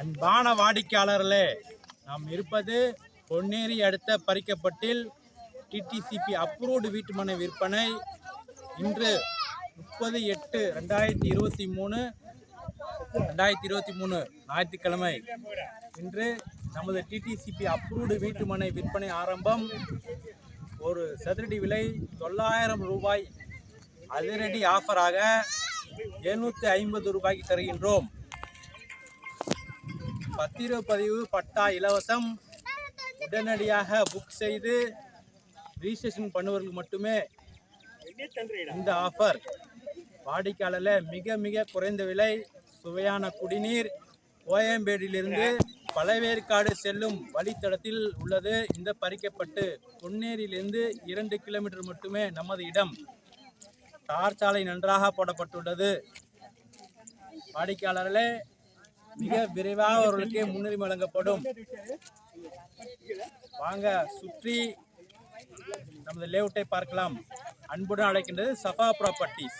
அன்பான வாடிக்கையாளர்களே நாம் இருப்பது பொன்னேரி அடுத்த பறிக்கப்பட்டில் டிடிசிபி அப்ரூவ்டு வீட்டுமனை விற்பனை இன்று முப்பது எட்டு ரெண்டாயிரத்தி இருபத்தி மூணு ரெண்டாயிரத்தி இருபத்தி மூணு ஞாயிற்றுக்கிழமை. இன்று நமது டிடிசிபி அப்ரூவ்டு வீட்டுமனை விற்பனை ஆரம்பம். ஒரு சதுரடி விலை தொள்ளாயிரம் ரூபாய் அதிரடி ஆஃபராக எழுநூற்றி ஐம்பது ரூபாய்க்கு தருகின்றோம். பத்திரப்பதிவு பட்டா இலவசம் உடனடியாக புக் செய்து ரிஜிஸ்ட்ரேஷன் பண்ணுவதற்கு மட்டுமே இந்த ஆஃபர் வாடிக்கையாளரில் மிக மிக குறைந்த விலை சுவையான குடிநீர் கோயம்பேடிலிருந்து பழவேற்காடு செல்லும் வழித்தடத்தில் உள்ளது. இந்த பறிக்கப்பட்டு பொன்னேரியிலிருந்து இரண்டு கிலோமீட்டர் மட்டுமே நமது இடம். தார் சாலை நன்றாக போடப்பட்டுள்ளது. வாடிக்கையாளர்களே மிக விரைவாக அவர்களுக்கு முன்னுரிமை வழங்கப்படும். வாங்க சுற்றி நமது லேஅவுட்டை பார்க்கலாம். அன்புடன் அழைக்கின்றது சஃபா ப்ராப்பர்ட்டிஸ்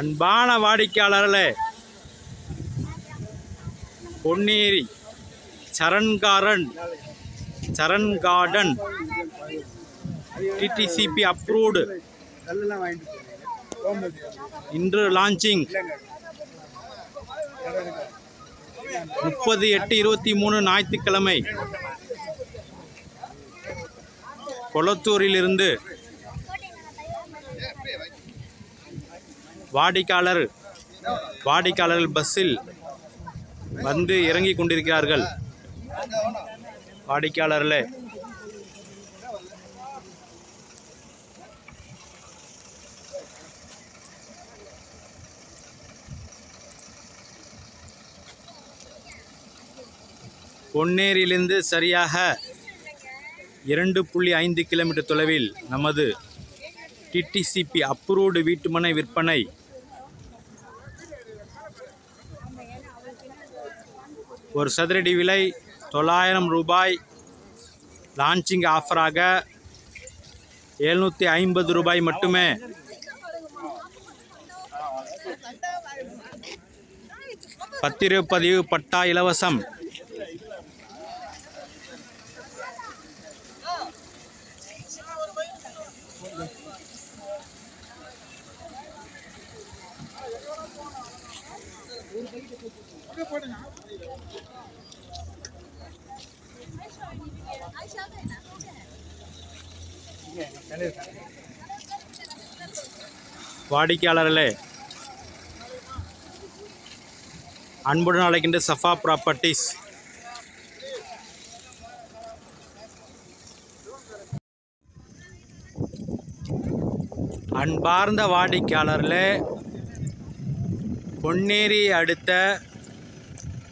அன்பான வாடிக்கையாளர்களே பொன்னேரி சரண்காரன் சரண் கார்டன் டிடிசிபி அப்ரூவ்டு வாங்கிட்டு இன்று லான்ச்சிங் முப்பது எட்டு இருபத்தி மூணு ஞாயிற்றுக்கிழமை. கொளத்தூரிலிருந்து வாடிக்கையாளர் வாடிக்கையாளர்கள் பஸ்ஸில் வந்து இறங்கி கொண்டிருக்கிறார்கள். வாடிக்கையாளர்களே பொன்னேரியிலிருந்து சரியாக இரண்டு புள்ளி ஐந்து கிலோமீட்டர் தொலைவில் நமது டிடிசிபி அப்ரூவ்டு வீட்டுமனை விற்பனை ஒரு சதுரடி விலை தொள்ளாயிரம் ரூபாய். லான்ச்சிங் ஆஃபராக எழுநூற்றி ஐம்பது ரூபாய் மட்டுமே. பத்திரப்பதிவு பட்டா இலவசம். வாடிக்கையாளர்களே அன்புடன் அழைக்கின்ற சஃபா ப்ராப்பர்ட்டிஸ் அன்பார்ந்த வாடிக்கையாளர்களே பொன்னேரி அடுத்த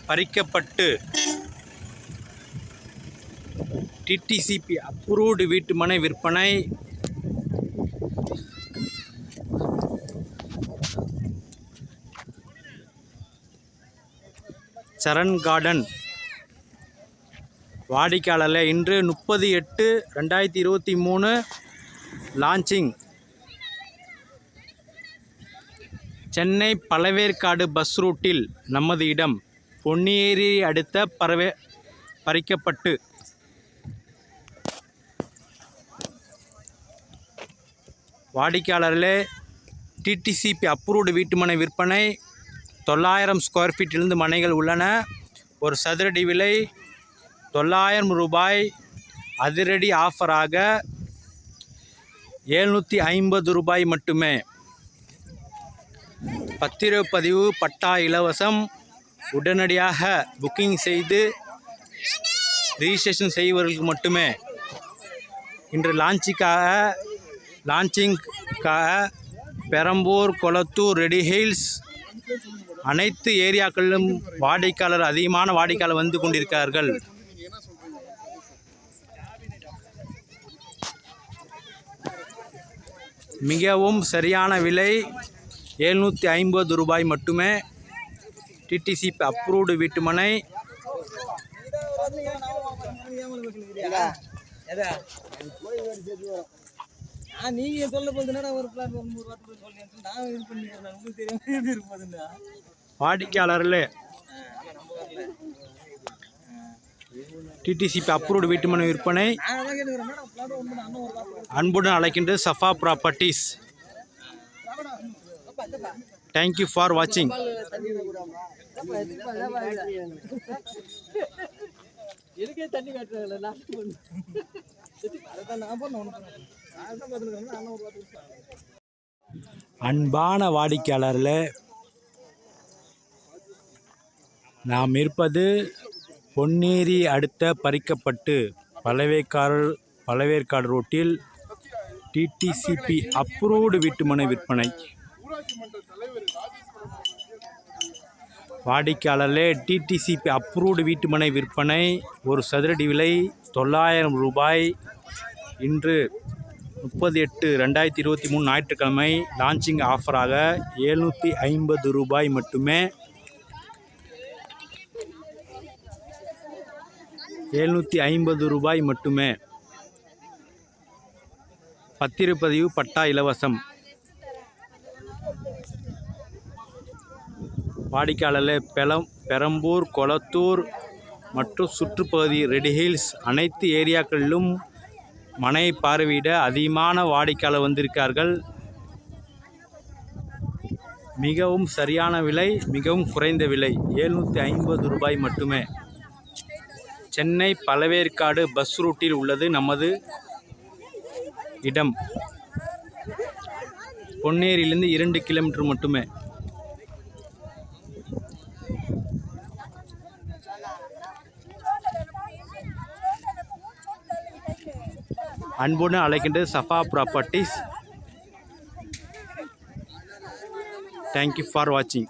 பறிக்கப்பட்டு டிடிசிபி அப்ரூவ்டு வீட்டுமனை விற்பனை. சரண் கார்டன். வாடிக்கையாளரில் இன்று முப்பது எட்டு ரெண்டாயிரத்தி இருபத்தி மூணு லான்ச்சிங். சென்னை பழவேற்காடு பஸ் ரூட்டில் நமது இடம் பொன்னியேரி அடுத்த பறவை பறிக்கப்பட்டு. வாடிக்கையாளர்களே டிடிசிபி அப்ரூவ்டு வீட்டுமனை விற்பனை. தொள்ளாயிரம் ஸ்கொயர் ஃபீட்டிலிருந்து மனைகள் உள்ளன. ஒரு சதுரடி விலை தொள்ளாயிரம் ரூபாய். அதிரடி ஆஃபராக எழுநூற்றி ஐம்பது ரூபாய் மட்டுமே. பத்திரப்பதிவு பட்டா இலவசம். உடனடியாக புக்கிங் செய்து ரிஜிஸ்ட்ரேஷன் செய்வர்களுக்கு மட்டுமே. இன்று லான்ச்சுக்காக லான்ச்சிங்காக பெரம்பூர் கொளத்தூர் ரெடி ஹில்ஸ் அனைத்து ஏரியாக்களிலும் வாடிக்கையாளர் அதிகமான வாடிக்கையாளர் வந்து கொண்டிருக்கிறார்கள். மிகவும் சரியான விலை எழுநூற்றி ஐம்பது ரூபாய் மட்டுமே. டிடிசிபி அப்ரூவ்டு வீட்டுமனை. நான் நீங்க சொல்ல போதுன்னா ஒரு பிளான் ஒரு நூறு வாரத்துக்கு சொல்லி நான் இது பண்ணிக்கிறேன் உங்களுக்கு தெரியாம எப்படி இருப்பதுன்னா வரல டிடிசிபி அப்ரூவ்டு வீட்டுமனை விற்பனை. அன்புடன் அழைக்கின்றது சஃபா ப்ராப்பர்ட்டிஸ் தேங்க்யூ ஃபார் வாட்சிங் தண்ணி காட்டுறாங்கல்ல நான் அன்பான வாடிக்கையாளரில் நாம் இருப்பது பொன்னேரி அடுத்த பறிக்கப்பட்டு பழவேக்காரர் பழவேற்காடு ரோட்டில் டிடிசிபி அப்ரூவ்டு வீட்டுமனை விற்பனை. வாடிக்கையாளர்களே டிடிசிபி அப்ரூவ்டு வீட்டுமனை விற்பனை ஒரு சதுரடி விலை தொள்ளாயிரம் ரூபாய் இன்று முப்பது எட்டு ரெண்டாயிரத்தி இருபத்தி மூணு ஞாயிற்றுக்கிழமை லான்ச்சிங் ஆஃபராக எழுநூற்றி ஐம்பது ரூபாய் மட்டுமே எழுநூற்றி ஐம்பது ரூபாய் மட்டுமே. பத்திரப்பதிவு பட்டா இலவசம். வாடிக்கையாளர் பெலம் பெரம்பூர் கொளத்தூர் மற்றும் சுற்றுப்பகுதி ரெட் ஹில்ஸ் அனைத்து ஏரியாக்களிலும் மனை பார்வையிட அதிகமான வாடிக்கையாளர் வந்திருக்கார்கள் மிகவும் சரியான விலை மிகவும் குறைந்த விலை ஏழ்நூற்றி ஐம்பது ரூபாய் மட்டுமே. சென்னை பழவேற்காடு பஸ் ரூட்டில் உள்ளது நமது இடம். பொன்னேரியிலிருந்து இரண்டு கிலோமீட்டர் மட்டுமே. அன்புடன் அழைக்கின்றது சஃபா ப்ராப்பர்ட்டிஸ் தேங்க்யூ ஃபார் வாட்சிங்